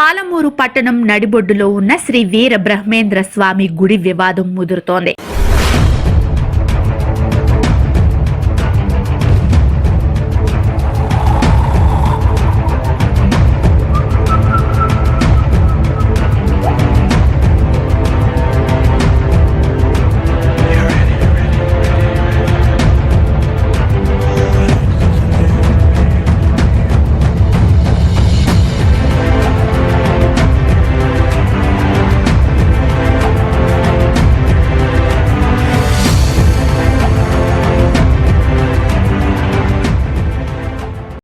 పాలమూరు పట్టణం నడిబొడ్డులో ఉన్న శ్రీ వీర బ్రహ్మేంద్ర స్వామి గుడి వివాదం ముదురుతోంది.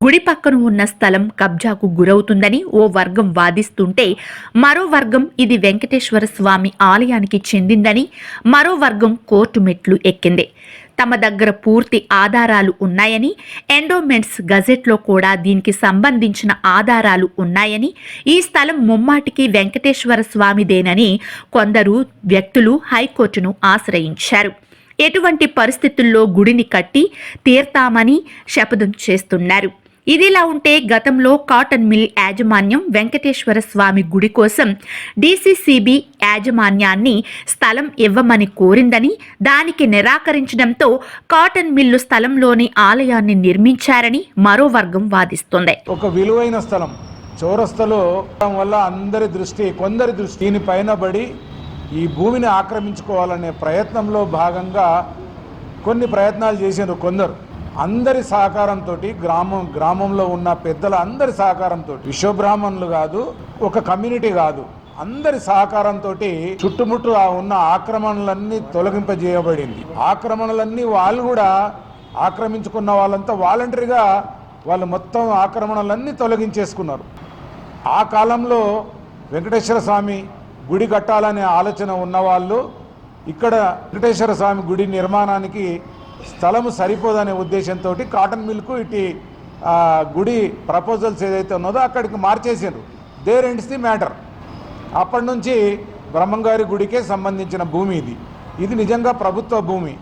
గుడి పక్కన ఉన్న స్థలం కబ్జాకు గురవుతుందని ఓ వర్గం వాదిస్తుంటే మరో వర్గం ఇది వెంకటేశ్వర స్వామి ఆలయానికి చెందిందని మరో వర్గం కోర్టు మెట్లు ఎక్కింది. తమ దగ్గర పూర్తి ఆధారాలు ఉన్నాయని ఎండోమెంట్స్ గజెట్లో కూడా దీనికి సంబంధించిన ఆధారాలు ఉన్నాయని ఈ స్థలం ముమ్మాటికి వెంకటేశ్వర స్వామిదేనని కొందరు వ్యక్తులు హైకోర్టును ఆశ్రయించారు. ఎటువంటి పరిస్థితుల్లో గుడిని కట్టి తీర్తామని శపథం చేస్తున్నారు. ఇదిలా ఉంటే గతంలో కాటన్ మిల్ యాజమాన్యం వెంకటేశ్వర స్వామి గుడి కోసం డీసీసీబీ యాజమాన్యాన్ని స్థలం ఇవ్వమని కోరిందని దానికి నిరాకరించడంతో కాటన్ మిల్లు స్థలంలోని ఆలయాన్ని నిర్మించారని మరో వర్గం వాదిస్తోంది. ఒక విలువైన స్థలం చౌరస్తలో వల్ల అందరి దృష్టి కొందరి దృష్టి దీనిపైన పడి ఈ భూమిని ఆక్రమించుకోవాలనే ప్రయత్నంలో భాగంగా కొన్ని ప్రయత్నాలు చేశారు కొందరు. అందరి సహకారంతో గ్రామం గ్రామంలో ఉన్న పెద్దల అందరి సహకారంతో విశ్వబ్రాహ్మణులు కాదు ఒక కమ్యూనిటీ కాదు అందరి సహకారంతో చుట్టుముట్టు ఉన్న ఆక్రమణలన్నీ తొలగింపజేయబడింది. ఆక్రమణలన్నీ వాళ్ళు కూడా ఆక్రమించుకున్న వాళ్ళంతా వాలంటరీగా వాళ్ళు మొత్తం ఆక్రమణలన్నీ తొలగించేసుకున్నారు. ఆ కాలంలో వెంకటేశ్వర స్వామి గుడి కట్టాలనే ఆలోచన ఉన్నవాళ్ళు ఇక్కడ వెంకటేశ్వర స్వామి గుడి నిర్మాణానికి స్థలము సరిపోదనే ఉద్దేశంతో కాటన్ మిల్కు ఇటు గుడి ప్రపోజల్స్ ఏదైతే ఉన్నదో అక్కడికి మార్చేసారు దేర్ ఎండ్స్ ది మ్యాటర్ అప్పటి నుంచి బ్రహ్మంగారి గుడికే సంబంధించిన భూమి ఇది. ఇది నిజంగా ప్రభుత్వ భూమి.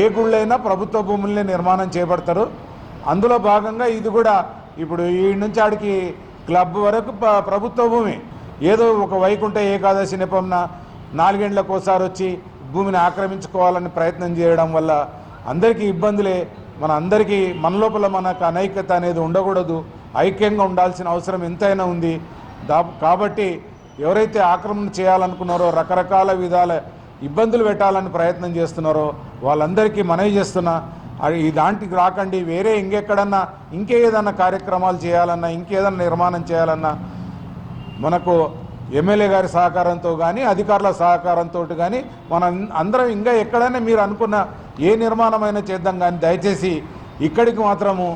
ఏ గుళ్ళైనా ప్రభుత్వ భూములనే నిర్మాణం చేపడతారు. అందులో భాగంగా ఇది కూడా ఇప్పుడు ఈ నుంచి ఆడికి క్లబ్ వరకు ప్రభుత్వ భూమి. ఏదో ఒక వైకుంఠ ఏకాదశి నెపంన నాలుగేండ్లకు ఒకసారి వచ్చి భూమిని ఆక్రమించుకోవాలని ప్రయత్నం చేయడం వల్ల అందరికీ ఇబ్బందులే మన అందరికీ మన లోపల మనకు అనైక్యత అనేది ఉండకూడదు. ఐక్యంగా ఉండాల్సిన అవసరం ఎంతైనా ఉంది. దా కాబట్టి ఎవరైతే ఆక్రమణ చేయాలనుకున్నారో రకరకాల విధాల ఇబ్బందులు పెట్టాలని ప్రయత్నం చేస్తున్నారో వాళ్ళందరికీ మనవి చేస్తున్నా అది ఈ దాంట్కి రాకండి. వేరే ఇంకెక్కడన్నా ఇంకే ఏదన్నా కార్యక్రమాలు చేయాలన్నా ఇంకేదన్నా నిర్మాణం చేయాలన్నా మనకు ఎమ్మెల్యే గారి సహకారంతో కానీ అధికారుల సహకారంతో కానీ మనం అందరం ఇంకా ఎక్కడైనా మీరు అనుకున్న ఏ నిర్మాణమైనా చేద్దాం కానీ దయచేసి ఇక్కడికి మాత్రము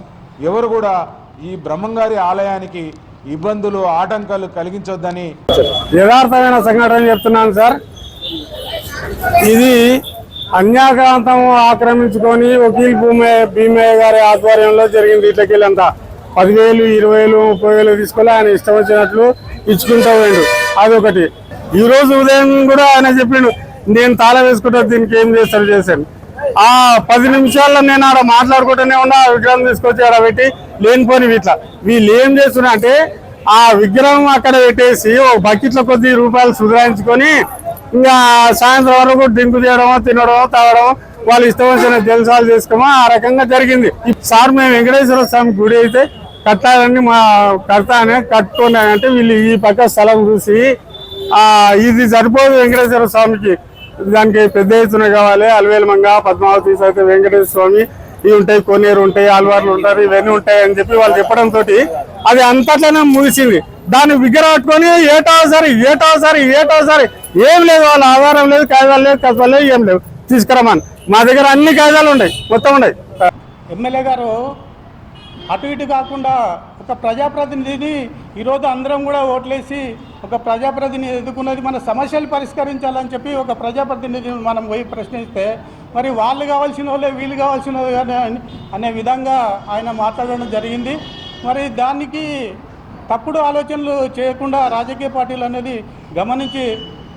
ఎవరు కూడా ఈ బ్రహ్మంగారి ఆలయానికి ఇబ్బందులు ఆటంకాలు కలిగించొద్దని యథార్థమైన సంఘటన చెప్తున్నాను సార్. ఇది అన్యాక్రాంతం ఆక్రమించుకొని వకీల్ భూమే భీమయ్య గారి ఆధ్వర్యంలో జరిగింది ఇట్లకెళ్ళంతా పదివేలు ఇరవై వేలు ముప్పై వేలు తీసుకొని ఆయన ఇష్టం వచ్చినట్లు ఇచ్చుకుంటూ పోయిండు. అదొకటి. ఈ రోజు ఉదయం కూడా ఆయన చెప్పిండు నేను తాళం వేసుకుంటా దీనికి ఏం చేస్తాడు చేశాను ఆ పది నిమిషాల్లో నేను ఆడ మాట్లాడుకుంటూనే ఉన్నా ఆ విగ్రహం తీసుకొచ్చి ఆడ పెట్టి లేనిపోని వీటిలా. వీళ్ళు ఏం చేస్తున్నా అంటే ఆ విగ్రహం అక్కడ పెట్టేసి ఓ బకెట్ల కొద్ది రూపాయలు సుధారించుకొని ఇంకా సాయంత్రం వరకు డ్రింక్ చేయడమో తినడమో తాగడమో వాళ్ళు ఇష్టం వచ్చిన జలసాలు చేసుకోమో ఆ రకంగా జరిగింది. సార్ మేము వెంకటేశ్వర స్వామి గుడి అయితే కట్టాలని మా కడతానే కట్టుకున్నానంటే అంటే వీళ్ళు ఈ పక్క స్థలం చూసి ఇది సరిపోదు వెంకటేశ్వర స్వామికి. దానికి పెద్ద ఎత్తున కావాలి అలవేలు మంగ పద్మావతి సైతం వెంకటేశ్వర స్వామి ఇవి ఉంటాయి కొన్నేరు ఉంటాయి ఆల్వార్లు ఉంటారు ఇవన్నీ ఉంటాయి అని చెప్పి వాళ్ళు చెప్పడంతో అది అంతట్లోనే ముగిసింది. దాన్ని విగ్రహట్టుకొని ఏటోసారి ఏటోసారి ఏటోసారి ఏం లేదు వాళ్ళ ఆధారం లేదు కాగితాలు లేదు కథలు లేదు ఏం లేవు. తీసుకురమ్మని మా దగ్గర అన్ని కాగితాలు ఉన్నాయి మొత్తం ఉన్నాయి. ఎమ్మెల్యే గారు అటు ఇటు కాకుండా ఒక ప్రజాప్రతినిధిని ఈరోజు అందరం కూడా ఓట్లేసి ఒక ప్రజాప్రతినిధి ఎదుర్కొన్నది మన సమస్యలు పరిష్కరించాలని చెప్పి ఒక ప్రజాప్రతినిధిని మనం పోయి ప్రశ్నిస్తే మరి వాళ్ళు కావాల్సిన వాళ్ళే వీళ్ళు కావాల్సిన వాళ్ళు అనే విధంగా ఆయన మాట్లాడడం జరిగింది. మరి దానికి తప్పుడు ఆలోచనలు చేయకుండా రాజకీయ పార్టీలు అనేది గమనించి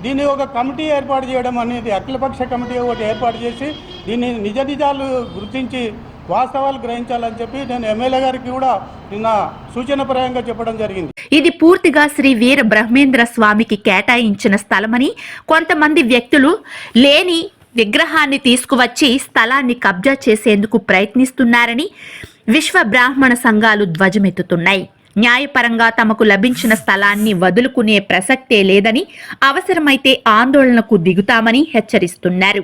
దీన్ని ఒక కమిటీ ఏర్పాటు చేయడం అనేది అఖిలపక్ష కమిటీ ఒకటి ఏర్పాటు చేసి దీన్ని నిజ నిజాలు గుర్తించి వాస్తవాలు గ్రహించాలని చెప్పి నేను ఎమ్మెల్యే గారికి కూడా నిన్న సూచనపరంగా చెప్పడం జరిగింది. ఇది పూర్తిగా శ్రీ వీర బ్రహ్మేంద్ర స్వామికి కేటాయించిన స్థలమని కొంతమంది వ్యక్తులు లేని విగ్రహాన్ని తీసుకువచ్చి స్థలాన్ని కబ్జా చేసేందుకు ప్రయత్నిస్తున్నారని విశ్వ బ్రాహ్మణ సంఘాలు ధ్వజమెత్తుతున్నాయి. న్యాయపరంగా తమకు లభించిన స్థలాన్ని వదులుకునే ప్రసక్తే లేదని అవసరమైతే ఆందోళనకు దిగుతామని హెచ్చరిస్తున్నారు.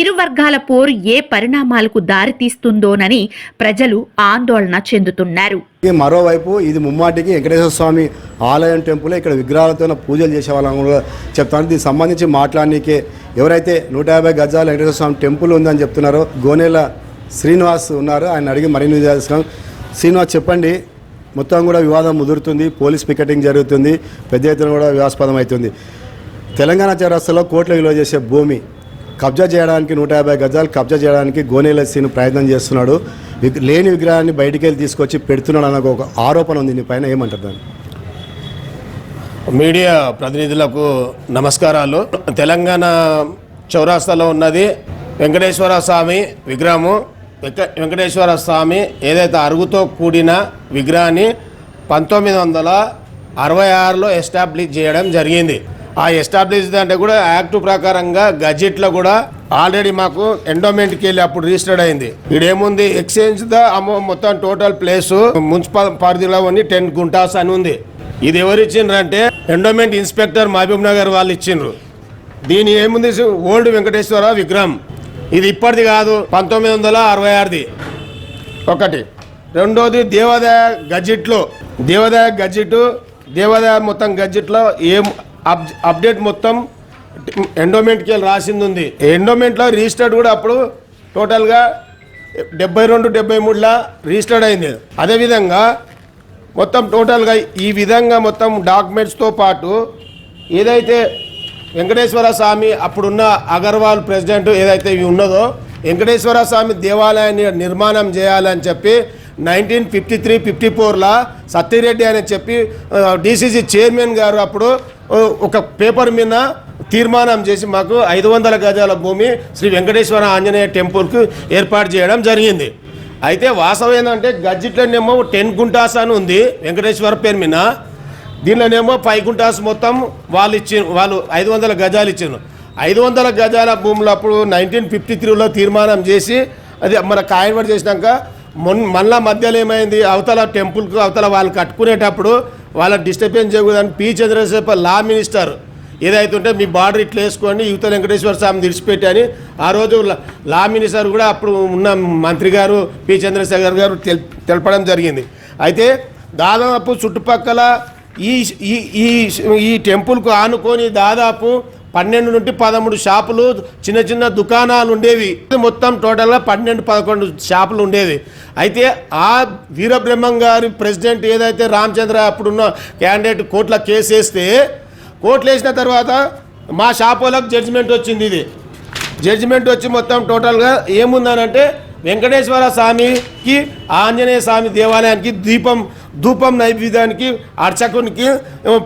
ఇరు వర్గాల పోరు ఏ పరిణామాలకు దారితీస్తుందోనని ప్రజలు ఆందోళన చెందుతున్నారు. మరోవైపు ఇది ముమ్మాటికి వెంకటేశ్వర స్వామి ఆలయం టెంపుల్ ఇక్కడ విగ్రహాలతో పూజలు చేసే వాళ్ళని కూడా చెప్తాను. దీనికి సంబంధించి మాట్లాడడానికి ఎవరైతే నూట యాభై గజాల వెంకటేశ్వర స్వామి టెంపుల్ ఉందని చెప్తున్నారో గోనెల శ్రీనివాస్ ఉన్నారు. ఆయన అడిగి మరిన్ని చేస్తున్నాం శ్రీనివాస్ చెప్పండి మొత్తం కూడా వివాదం ముదురుతుంది పోలీస్ పికెటింగ్ జరుగుతుంది పెద్ద ఎత్తున కూడా వివాదాస్పదం అవుతుంది తెలంగాణ చౌరస్తాలో కోట్ల విలువ చేసే భూమి కబ్జా చేయడానికి నూట యాభై గజాలు కబ్జా చేయడానికి గోనేల సీను ప్రయత్నం చేస్తున్నాడు. లేని విగ్రహాన్ని బయటికి వెళ్ళి తీసుకొచ్చి పెడుతున్నాడు అన్న ఒక ఆరోపణ ఉంది. నీ పైన ఏమంటారు దాన్ని? మీడియా ప్రతినిధులకు నమస్కారాలు. తెలంగాణ చౌరాస్తాలో ఉన్నది వెంకటేశ్వర స్వామి విగ్రహము. వెంకటేశ్వర స్వామి ఏదైతే అరుగుతో కూడిన విగ్రహాన్ని పంతొమ్మిది వందల అరవై ఆరులో ఎస్టాబ్లిష్ చేయడం జరిగింది. ఆ ఎస్టాబ్లిష్ అంటే కూడా యాక్ట్ ప్రకారంగా గజెట్లో కూడా ఆల్రెడీ మాకు ఎండోమెంట్కి వెళ్ళి అప్పుడు రిజిస్టర్డ్ అయింది. ఇడేముంది ఎక్స్చేంజ్ ద మొత్తం టోటల్ ప్లేస్ మున్సిపల్ పరిధిలో ఉంది టెన్ గుంటాస్ అని ఉంది. ఇది ఎవరు ఇచ్చిండ్రంటే ఎండోమెంట్ ఇన్స్పెక్టర్ మహబూబ్ నగర్ వాళ్ళు ఇచ్చిండ్రు. దీని ఏముంది? ఓల్డ్ వెంకటేశ్వర విగ్రహం. ఇది ఇప్పటిది కాదు పంతొమ్మిది వందల అరవై ఆరుది. ఒకటి. రెండోది దేవాదాయ గజెట్లో దేవాదాయ గజెట్ దేవాదాయ మొత్తం గజెట్లో ఏం అప్డేట్ మొత్తం ఎండోమెంట్కి వెళ్ళి రాసింది ఉంది ఎండోమెంట్లో రిజిస్టర్డ్ కూడా అప్పుడు టోటల్గా డెబ్బై రెండు డెబ్బై మూడులా రిజిస్టర్డ్ అయింది. అదేవిధంగా మొత్తం టోటల్గా ఈ విధంగా మొత్తం డాక్యుమెంట్స్తో పాటు ఏదైతే వెంకటేశ్వర స్వామి అప్పుడున్న అగర్వాల్ ప్రెసిడెంట్ ఏదైతే ఇవి ఉన్నదో వెంకటేశ్వర స్వామి దేవాలయాన్ని నిర్మాణం చేయాలని చెప్పి నైన్టీన్ ఫిఫ్టీ త్రీ ఫిఫ్టీ ఫోర్లో సత్యరెడ్డి అని చెప్పి డీసీసీ చైర్మన్ గారు అప్పుడు ఒక పేపర్ మీద తీర్మానం చేసి మాకు ఐదు వందల గజాల భూమి శ్రీ వెంకటేశ్వర ఆంజనేయ టెంపుల్కు ఏర్పాటు చేయడం జరిగింది. అయితే వాస్తవం ఏంటంటే గజ్జిట్లోనేమో టెన్ గుంటాస్ అని ఉంది వెంకటేశ్వర పేరు మీద. దీనిలోనేమో ఫైవ్ గుంటాస్ మొత్తం వాళ్ళు ఇచ్చి వాళ్ళు ఐదు వందల గజాలు ఇచ్చారు ఐదు వందల గజాల భూములు అప్పుడు నైన్టీన్ ఫిఫ్టీ త్రీలో తీర్మానం చేసి అది మన కాయనబడి చేసినాక మొన్న మళ్ళా మధ్యలో ఏమైంది? అవతల టెంపుల్కు అవతల వాళ్ళు కట్టుకునేటప్పుడు వాళ్ళ డిస్టర్బెన్స్ చేయకూడదని పి చంద్రశేఖర్ లా మినిస్టర్ ఏదైతే ఉంటే మీ బార్డర్ ఇట్లా వేసుకోండి యువత వెంకటేశ్వర స్వామి విడిచిపెట్టి ఆ రోజు లా- లా మినిస్టర్ కూడా అప్పుడు ఉన్న మంత్రి గారు పి చంద్రశేఖర్ గారు తెల్ తెలపడం జరిగింది. అయితే దాదాపు చుట్టుపక్కల ఈ ఈ ఈ ఈ టెంపుల్కు ఆనుకొని దాదాపు పన్నెండు నుండి పదమూడు షాపులు చిన్న చిన్న దుకాణాలు ఉండేవి. మొత్తం టోటల్గా పన్నెండు పదకొండు షాపులు ఉండేవి. అయితే ఆ వీరబ్రహ్మం గారి ప్రెసిడెంట్ ఏదైతే రామచంద్ర అప్పుడున్న క్యాండిడేట్ కోర్టులో కేసు వేస్తే కోర్టులు వేసిన తర్వాత మా షాప్ వాళ్ళకి జడ్జిమెంట్ వచ్చింది ఇది. జడ్జిమెంట్ వచ్చి మొత్తం టోటల్గా ఏముందనంటే వెంకటేశ్వర స్వామికి ఆంజనేయ స్వామి దేవాలయానికి దీపం ధూపం నైవేద్యానికి అర్చకునికి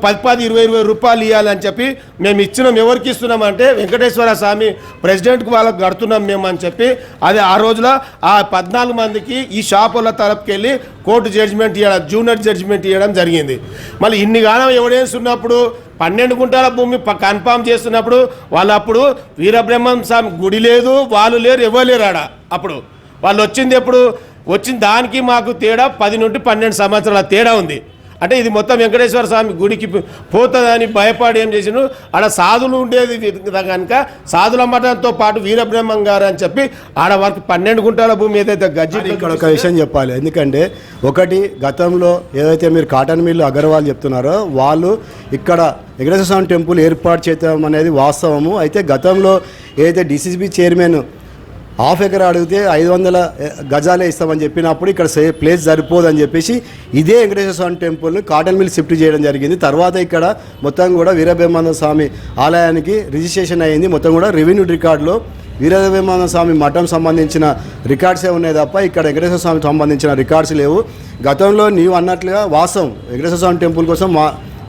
పది పది ఇరవై ఇరవై రూపాయలు ఇవ్వాలని చెప్పి మేము ఇచ్చినాం. ఎవరికి ఇస్తున్నాం అంటే వెంకటేశ్వర స్వామి ప్రెసిడెంట్కి వాళ్ళకి కడుతున్నాం మేము అని చెప్పి. అది ఆ రోజులో ఆ పద్నాలుగు మందికి ఈ షాపుల తరపుకి వెళ్ళి కోర్టు జడ్జిమెంట్ ఇవ్వడం జూనియర్ జడ్జిమెంట్ ఇవ్వడం జరిగింది. మళ్ళీ ఇన్ని కాలం ఎవడేస్తున్నప్పుడు పన్నెండు గుంటల భూమి కన్ఫామ్ చేస్తున్నప్పుడు వాళ్ళు అప్పుడు వీరబ్రహ్మం స్వామి గుడి లేదు వాళ్ళు లేరు ఎవరు లేరు ఆడ అప్పుడు. వాళ్ళు వచ్చింది ఎప్పుడు? వచ్చిన దానికి మాకు తేడా పది నుండి పన్నెండు సంవత్సరాల తేడా ఉంది. అంటే ఇది మొత్తం వెంకటేశ్వర స్వామి గుడికి పోతుందని భయపడి ఏం చేసిండు ఆడ సాధులు ఉండేది కనుక సాధుల మఠంతో పాటు వీరబ్రహ్మం గారు అని చెప్పి ఆడ వరకు పన్నెండు గుంటల భూమి ఏదైతే గజ్జి ఇక్కడ ఒక విషయం చెప్పాలి. ఎందుకంటే ఒకటి గతంలో ఏదైతే మీరు కాటన్ మిల్లు అగర్వాల్ చెప్తున్నారో వాళ్ళు ఇక్కడ వెంకటేశ్వర స్వామి టెంపుల్ ఏర్పాటు చేయడం అనేది వాస్తవము. అయితే గతంలో ఏదైతే డిసిసిబి చైర్మన్ హాఫ్ ఎకర్ అడిగితే ఐదు వందల గజాలే ఇస్తామని చెప్పినప్పుడు ఇక్కడ సే ప్లేస్ సరిపోదని చెప్పేసి ఇదే వెంకటేశ్వర స్వామి టెంపుల్ని కాటన్ మిల్ షిఫ్ట్ చేయడం జరిగింది. తర్వాత ఇక్కడ మొత్తం కూడా వీరబ్రహ్మానంద స్వామి ఆలయానికి రిజిస్ట్రేషన్ అయ్యింది మొత్తం కూడా రెవెన్యూ రికార్డులో వీరబ్రహ్మానంద స్వామి మఠం సంబంధించిన రికార్డ్సే ఉన్నాయి తప్ప ఇక్కడ వెంకటేశ్వర స్వామికి సంబంధించిన రికార్డ్స్ లేవు. గతంలో నీవు అన్నట్లుగా వాసం వెంకటేశ్వర స్వామి టెంపుల్ కోసం మా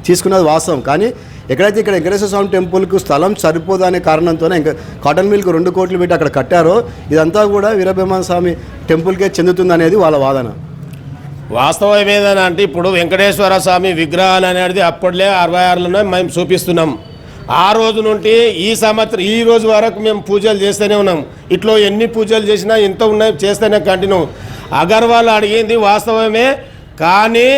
తీసుకున్నది వాస్తవం కానీ ఎక్కడైతే ఇక్కడ వెంకటేశ్వర స్వామి టెంపుల్కు స్థలం సరిపోదు అనే కారణంతోనే ఇంకా కాటన్ మిల్క్ రెండు కోట్లు పెట్టి అక్కడ కట్టారో ఇదంతా కూడా వీరబ్రహ్మ స్వామి టెంపుల్కే చెందుతుంది అనేది వాళ్ళ వాదన. వాస్తవం ఏదైనా అంటే ఇప్పుడు వెంకటేశ్వర స్వామి విగ్రహాలు అనేది అప్పట్లో అరవై ఆరులోనే మేము చూపిస్తున్నాం. ఆ రోజు నుండి ఈ సంవత్సరం ఈ రోజు వరకు మేము పూజలు చేస్తూనే ఉన్నాం. ఇట్లో ఎన్ని పూజలు చేసినా ఎంత ఉన్నాయి చేస్తూనే కంటిన్యూ. అగర్వాల్ అడిగింది వాస్తవమే కానీ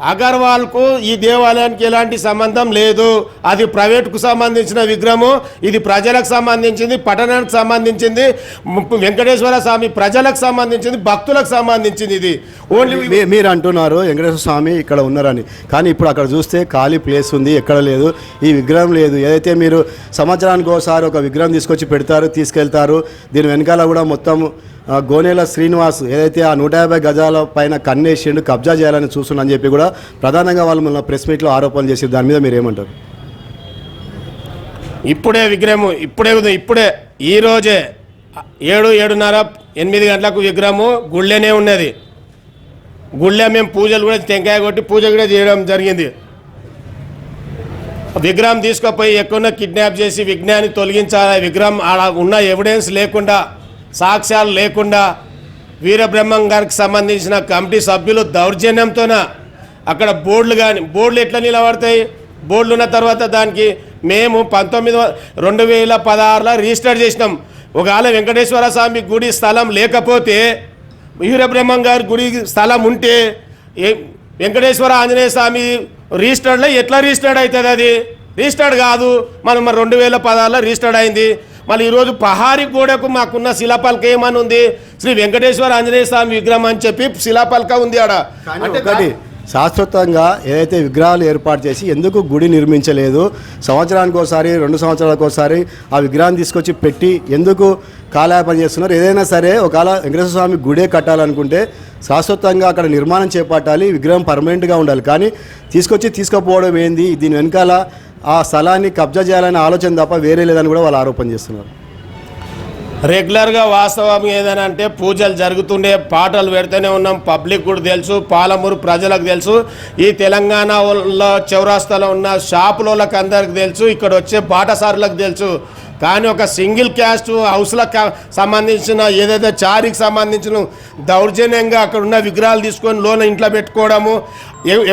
అగర్వాల్కు ఈ దేవాలయానికి ఎలాంటి సంబంధం లేదు. అది ప్రైవేట్కు సంబంధించిన విగ్రహము ఇది ప్రజలకు సంబంధించింది పట్టణానికి సంబంధించింది వెంకటేశ్వర స్వామి ప్రజలకు సంబంధించింది భక్తులకు సంబంధించింది ఇది. ఓన్లీ మీ- మీరు అంటున్నారు వెంకటేశ్వర స్వామి ఇక్కడ ఉన్నారని. కానీ ఇప్పుడు అక్కడ చూస్తే ఖాళీ ప్లేస్ ఉంది ఎక్కడ లేదు ఈ విగ్రహం లేదు. ఏదైతే మీరు సంవత్సరానికి ఒకసారి ఒక విగ్రహం తీసుకొచ్చి పెడతారు తీసుకెళ్తారు దీని వెనకాల కూడా మొత్తం గోనేల శ్రీనివాస్ ఏదైతే ఆ నూట యాభై గజాల పైన కన్నేసిండు కబ్జా చేయాలని చూస్తున్నారని చెప్పి కూడా ప్రధానంగా వాళ్ళు మన ప్రెస్ మీట్లో ఆరోపణలు చేసి దాని మీద మీరు ఏమంటారు? ఇప్పుడే విగ్రహము ఇప్పుడే ఇప్పుడే ఈ రోజే ఏడు ఏడున్నర ఎనిమిది గంటలకు విగ్రహము గుళ్ళేనే ఉన్నది. గుళ్ళే మేము పూజలు కూడా టెంకాయ కొట్టి పూజ కూడా చేయడం జరిగింది. విగ్రహం తీసుకుపోయి ఎక్కడో కిడ్నాప్ చేసి విజ్ఞాన్ని తొలగించాలి? విగ్రహం ఆడ ఉన్న ఎవిడెన్స్ లేకుండా సాక్ష్యాలు లేకుండా వీరబ్రహ్మం గారికి సంబంధించిన కమిటీ సభ్యులు దౌర్జన్యంతోన అక్కడ బోర్డులు కానీ బోర్డులు ఎట్లా నిలబడతాయి? బోర్డులు ఉన్న తర్వాత దానికి మేము పంతొమ్మిది రెండు వేల పదహారులో రిజిస్టర్ చేసినాం. ఒకవేళ వెంకటేశ్వర స్వామి గుడి స్థలం లేకపోతే వీరబ్రహ్మం గారి గుడి స్థలం ఉంటే వెంకటేశ్వర ఆంజనేయ స్వామి రిజిస్టర్డ్లో ఎట్లా రిజిస్టర్డ్ అవుతుంది అది? రిజిస్టర్డ్ కాదు. మనం మరి రెండు వేల పదహారులో రిజిస్టర్డ్ అయింది. మళ్ళీ ఈరోజు పహారి గోడకు మాకున్న శిలాపలక ఏమని ఉంది శ్రీ వెంకటేశ్వర ఆంజనేయ స్వామి విగ్రహం అని చెప్పి శిలాపలక ఉంది ఆడ. అంటే శాశ్వతంగా ఏదైతే విగ్రహాలు ఏర్పాటు చేసి ఎందుకు గుడి నిర్మించలేదు సంవత్సరానికి ఒకసారి రెండు సంవత్సరాలకు ఒకసారి ఆ విగ్రహాన్ని తీసుకొచ్చి పెట్టి ఎందుకు కాలయాపన చేస్తున్నారు? ఏదైనా సరే ఒకవేళ వెంకటేశ్వర స్వామి గుడే కట్టాలనుకుంటే శాశ్వతంగా అక్కడ నిర్మాణం చేపట్టాలి విగ్రహం పర్మనెంట్గా ఉండాలి. కానీ తీసుకొచ్చి తీసుకుపోవడం ఏంది? దీని వెనకాల ఆ స్థలాన్ని కబ్జా చేయాలనే ఆలోచన తప్ప వేరే లేదని కూడా వాళ్ళు ఆరోపణ చేస్తున్నారు. రెగ్యులర్గా వాస్తవం ఏదైనా అంటే పూజలు జరుగుతుండే పాటలు పెడుతూనే ఉన్నాం. పబ్లిక్ కూడా తెలుసు పాలమూరు ప్రజలకు తెలుసు. ఈ తెలంగాణలో చౌరాస్తాలో ఉన్న షాపులోళ్ళకి అందరికి తెలుసు ఇక్కడ వచ్చే బాటసారులకు తెలుసు. కానీ ఒక సింగిల్ క్యాస్ట్ హౌస్లకు సంబంధించిన ఏదైతే చారికి సంబంధించిన దౌర్జన్యంగా అక్కడ ఉన్న విగ్రహాలు తీసుకొని లోన ఇంట్లో పెట్టుకోవడము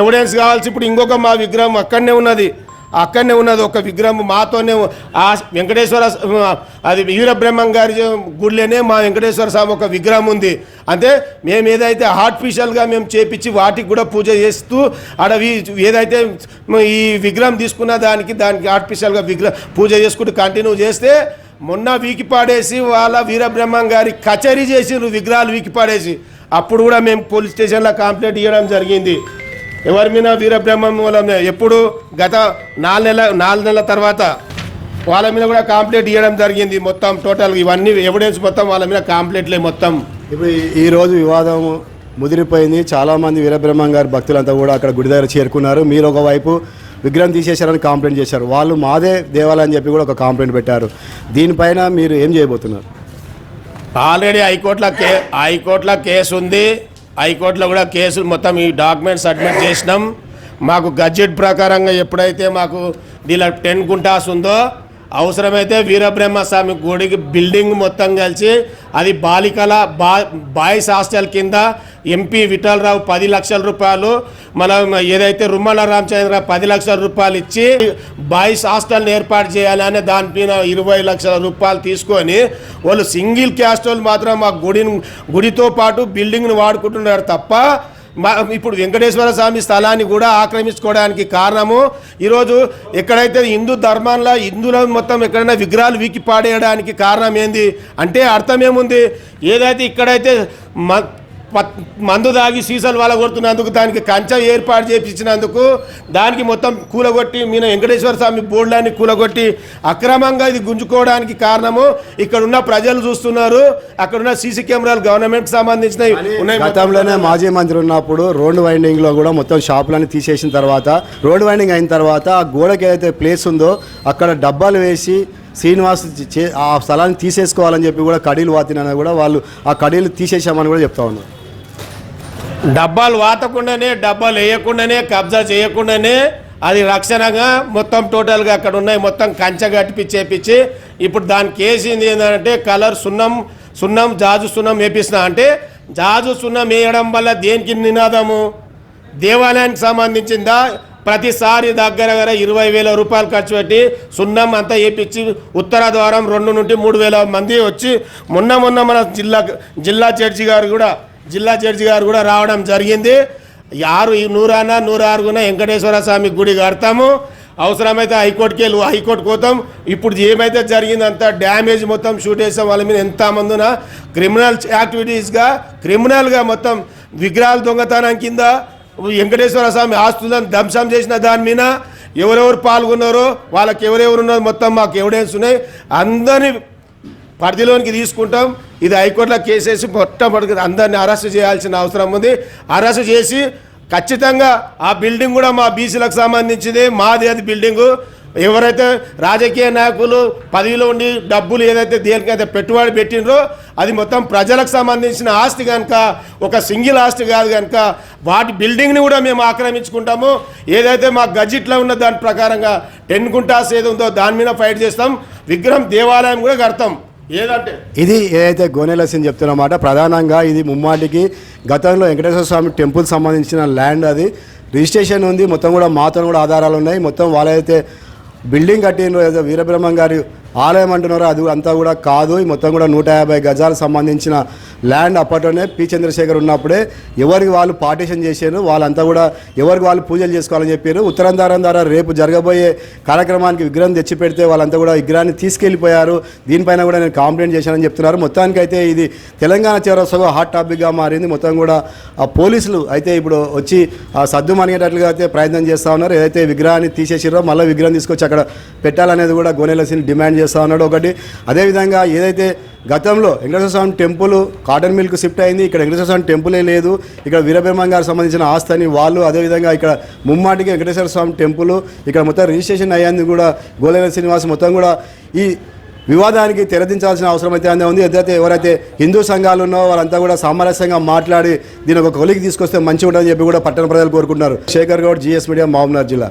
ఎవిడెన్స్ కావాల్సి ఇప్పుడు ఇంకొక మా విగ్రహం అక్కడనే ఉన్నది. అక్కడనే ఉన్నది ఒక విగ్రహం మాతోనే ఆ వెంకటేశ్వర అది వీరబ్రహ్మం గారి గుడిలోనే మా వెంకటేశ్వర స్వామి ఒక విగ్రహం ఉంది. అంటే మేము ఏదైతే ఆర్టిఫిషియల్గా మేము చేపించి వాటికి కూడా పూజ చేస్తూ అడవి ఏదైతే ఈ విగ్రహం తీసుకున్న దానికి దానికి ఆర్టిఫిషియల్గా విగ్రహం పూజ చేసుకుంటూ కంటిన్యూ చేస్తే మొన్న వీకి పాడేసి వాళ్ళ వీరబ్రహ్మం గారి కచేరీ చేసిండ్రు విగ్రహాలు వీకి పాడేసి అప్పుడు కూడా మేము పోలీస్ స్టేషన్లో కంప్లైంట్ ఇవ్వడం జరిగింది. ఎవరి మీద వీరబ్రహ్మం మూలం ఎప్పుడు? గత నాలుగు నెలల నాలుగు నెలల తర్వాత వాళ్ళ మీద కూడా కాంప్లైంట్ ఇవ్వడం జరిగింది మొత్తం టోటల్ ఇవన్నీ ఎవిడెన్స్ మొత్తం వాళ్ళ మీద కాంప్లైంట్లే మొత్తం. ఇప్పుడు ఈ- ఈ రోజు వివాదం ముదిరిపోయింది. చాలామంది వీరబ్రహ్మం గారి భక్తులంతా కూడా అక్కడ గుడి దగ్గర చేరుకున్నారు. మీరు ఒకవైపు విగ్రహం తీసేశారని కాంప్లైంట్ చేశారు. వాళ్ళు మాదే దేవాలయం అని చెప్పి కూడా ఒక కాంప్లైంట్ పెట్టారు. దీనిపైన మీరు ఏం చేయబోతున్నారు? ఆల్రెడీ హైకోర్టులో కే హైకోర్టులో కేసు ఉంది హైకోర్టులో కూడా కేసులు మొత్తం ఈ డాక్యుమెంట్స్ సబ్మిట్ చేసినాం. మాకు గడ్జెట్ ప్రకారంగా ఎప్పుడైతే మాకు దీనిలో టెన్ గుంటాస్ ఉందో అవసరమైతే వీరబ్రహ్మ స్వామి గుడికి బిల్డింగ్ మొత్తం కలిసి అది బాలికల బా బాయ్స్ హాస్టల్ కింద ఎంపీ విఠలరావు పది లక్షల రూపాయలు మనం ఏదైతే రుమ్మల రామచంద్ర పది లక్షల రూపాయలు ఇచ్చి బాయ్స్ హాస్టల్ని ఏర్పాటు చేయాలని దానిపైన ఇరవై లక్షల రూపాయలు తీసుకొని వాళ్ళు సింగిల్ క్యాస్ట్ వాళ్ళు మాత్రం మా గుడిని గుడితో పాటు బిల్డింగ్ను వాడుకుంటున్నారు తప్ప ఇప్పుడు వెంకటేశ్వర స్వామి స్థలాన్ని కూడా ఆక్రమించుకోవడానికి కారణము ఈరోజు ఎక్కడైతే హిందూ ధర్మంలో హిందువుల మొత్తం ఎక్కడైనా విగ్రహాలు వీకి పాడేయడానికి కారణం ఏంది? అంటే అర్థం ఏముంది? ఏదైతే ఇక్కడైతే మ మందు దాగి సీసాలు వాళ్ళ కొడుతున్నందుకు దానికి కంచె ఏర్పాటు చేపించినందుకు దానికి మొత్తం కూలగొట్టి మీన వెంకటేశ్వర స్వామి బోర్డులన్నీ కూలగొట్టి అక్రమంగా ఇది గుంజుకోవడానికి కారణము ఇక్కడ ఉన్న ప్రజలు చూస్తున్నారు. అక్కడ ఉన్న సీసీ కెమెరాలు గవర్నమెంట్ సంబంధించినవి ఉన్నాయి. గతంలోనే మాజీ మంత్రి ఉన్నప్పుడు రోడ్ వైండింగ్లో కూడా మొత్తం షాపులన్నీ తీసేసిన తర్వాత రోడ్ వైండింగ్ అయిన తర్వాత ఆ గోడకి ఏదైతే ప్లేస్ ఉందో అక్కడ డబ్బాలు వేసి శ్రీనివాస్ ఆ స్థలాన్ని తీసేసుకోవాలని చెప్పి కూడా కడీలు వాతిన కూడా వాళ్ళు ఆ కడీలు తీసేసామని కూడా చెప్తా ఉన్నారు. డబ్బాలు వాతకుండానే డబ్బాలు వేయకుండానే కబ్జా చేయకుండానే అది రక్షణగా మొత్తం టోటల్గా అక్కడ ఉన్నాయి. మొత్తం కంచె కట్టిపి చేపించి ఇప్పుడు దానికి వేసింది ఏంటంటే కలర్ సున్నం సున్నం జాజు సున్నం వేపిస్తున్నా. అంటే జాజు సున్నం వేయడం వల్ల దేనికి నినాదము? దేవాలయానికి సంబంధించిందా? ప్రతిసారి దగ్గర దగ్గర ఇరవై వేల రూపాయలు ఖర్చు పెట్టి సున్నం అంతా వేయించి ఉత్తర ద్వారం రెండు నుండి మూడు వేల మంది వచ్చి మొన్న మొన్న మన జిల్లా జిల్లా జడ్జి గారు కూడా జిల్లా జడ్జి గారు కూడా రావడం జరిగింది. ఆరు నూరాన నూరారుగున వెంకటేశ్వర స్వామి గుడి కడతాము. అవసరమైతే హైకోర్టుకి వెళ్ళి హైకోర్టు పోతాం. ఇప్పుడు ఏమైతే జరిగిందంతా డ్యామేజ్ మొత్తం షూట్ చేసాం వాళ్ళ మీద ఎంతమందిన క్రిమినల్ యాక్టివిటీస్గా క్రిమినల్గా మొత్తం విగ్రహాల దొంగతనం కింద వెంకటేశ్వర స్వామి ఆస్తులను ధ్వంసం చేసిన దాని మీద ఎవరెవరు పాల్గొన్నారో వాళ్ళకి ఎవరెవరు ఉన్నారో మొత్తం మాకు ఎవిడెన్స్ ఉన్నాయి. అందరినీ పరిధిలోనికి తీసుకుంటాం. ఇది హైకోర్టులో కేసేసి మొట్టమొదటి అందరిని అరెస్ట్ చేయాల్సిన అవసరం ఉంది. అరెస్ట్ చేసి ఖచ్చితంగా ఆ బిల్డింగ్ కూడా మా బీసీలకు సంబంధించింది. మాది అది బిల్డింగు. ఎవరైతే రాజకీయ నాయకులు పదవిలో ఉండి డబ్బులు ఏదైతే దేనికైతే పెట్టుబడి పెట్టినరో అది మొత్తం ప్రజలకు సంబంధించిన ఆస్తి కనుక ఒక సింగిల్ ఆస్తి కాదు కనుక వాటి బిల్డింగ్ని కూడా మేము ఆక్రమించుకుంటాము. ఏదైతే మా గజిట్లో ఉన్న దాని ప్రకారంగా టెన్ గుంటాస్ ఏది ఉందో దాని మీద ఫైట్ చేస్తాం. విగ్రహం దేవాలయం కూడా కడతాం. ఏదంటే? ఇది ఏదైతే గోనెలసిన్ చెప్తున్నమాట ప్రధానంగా ఇది ముమ్మాటికి గతంలో వెంకటేశ్వర స్వామి టెంపుల్ సంబంధించిన ల్యాండ్ అది. రిజిస్ట్రేషన్ ఉంది మొత్తం కూడా మాతో కూడా ఆధారాలు ఉన్నాయి. మొత్తం వాళ్ళైతే బిల్డింగ్ కట్టిన ఏదో వీరబ్రహ్మం గారి ఆలయం అంటున్నారు? అది అంతా కూడా కాదు. మొత్తం కూడా నూట యాభై గజాలకు సంబంధించిన ల్యాండ్ అప్పట్లోనే పి. చంద్రశేఖర్ ఉన్నప్పుడే ఎవరికి వాళ్ళు పార్టీషన్ చేశారు వాళ్ళంతా కూడా ఎవరికి వాళ్ళు పూజలు చేసుకోవాలని చెప్పారు. ఉత్తరాంధారం ద్వారా రేపు జరగబోయే కార్యక్రమానికి విగ్రహం తెచ్చి పెడితే వాళ్ళంతా కూడా విగ్రహాన్ని తీసుకెళ్ళిపోయారు. దీనిపైన కూడా నేను కాంప్లైంట్ చేశానని చెప్తున్నారు. మొత్తానికి అయితే ఇది తెలంగాణ చివరసగా హాట్ టాపిక్గా మారింది. మొత్తం కూడా ఆ పోలీసులు అయితే ఇప్పుడు వచ్చి సద్దు మనిగేటట్లుగా అయితే ప్రయత్నం చేస్తూ ఉన్నారు. ఏదైతే విగ్రహాన్ని తీసేసిరో మళ్ళీ విగ్రహం తీసుకొచ్చి అక్కడ పెట్టాలనేది కూడా గోనెలసిని డిమాండ్ చేస్తా అన్నాడు ఒకటి. అదేవిధంగా ఏదైతే గతంలో Venkateswara Swamy temple cotton mill shift అయింది ఇక్కడ వెంకటేశ్వర స్వామి టెంపులే లేదు ఇక్కడ వీరబ్రహ్మం గారికి సంబంధించిన ఆస్థని వాళ్ళు అదేవిధంగా ఇక్కడ ముమ్మాటికి వెంకటేశ్వర స్వామి టెంపుల్ ఇక్కడ మొత్తం రిజిస్ట్రేషన్ అయ్యింది కూడా గోలేల శ్రీనివాస్ మొత్తం కూడా ఈ వివాదానికి తెరదించాల్సిన అవసరం అయితే అందే ఉంది. ఏదైతే ఎవరైతే హిందూ సంఘాలు ఉన్నో వారంతా కూడా సామరస్యంగా మాట్లాడి దీని ఒక కొలికి తీసుకొస్తే మంచిగా ఉంటుందని చెప్పి కూడా పట్టణ ప్రజలు కోరుకుంటున్నారు. శేఖర్ గౌడ్ జిఎస్ మీడియా మహబూబ్నగర్ జిల్లా.